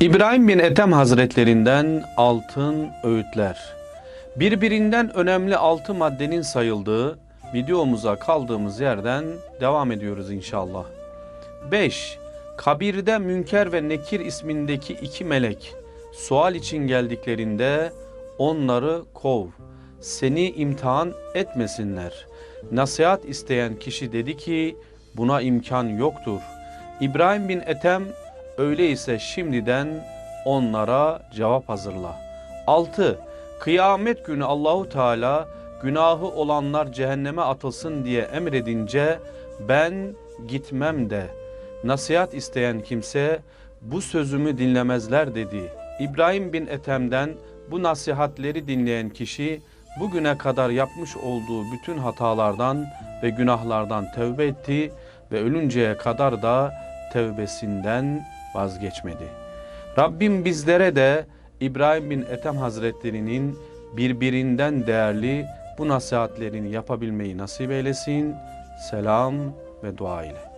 İbrahim bin Ethem Hazretlerinden altın öğütler. Birbirinden önemli altı maddenin sayıldığı videomuza kaldığımız yerden devam ediyoruz inşallah. 5. Kabirde Münker ve Nekir ismindeki iki melek sual için geldiklerinde onları kov. Seni imtihan etmesinler. Nasihat isteyen kişi dedi ki buna imkan yoktur. İbrahim bin Ethem öyleyse şimdiden onlara cevap hazırla. 6. Kıyamet günü Allahu Teala günahı olanlar cehenneme atılsın diye emredince ben gitmem de nasihat isteyen kimse bu sözümü dinlemezler dedi. İbrahim bin Ethem'den bu nasihatleri dinleyen kişi bugüne kadar yapmış olduğu bütün hatalardan ve günahlardan tövbe etti ve ölünceye kadar da tövbesinden vazgeçmedi. Rabbim bizlere de İbrahim bin Ethem Hazretleri'nin birbirinden değerli bu nasihatlerini yapabilmeyi nasip eylesin. Selam ve dua ile.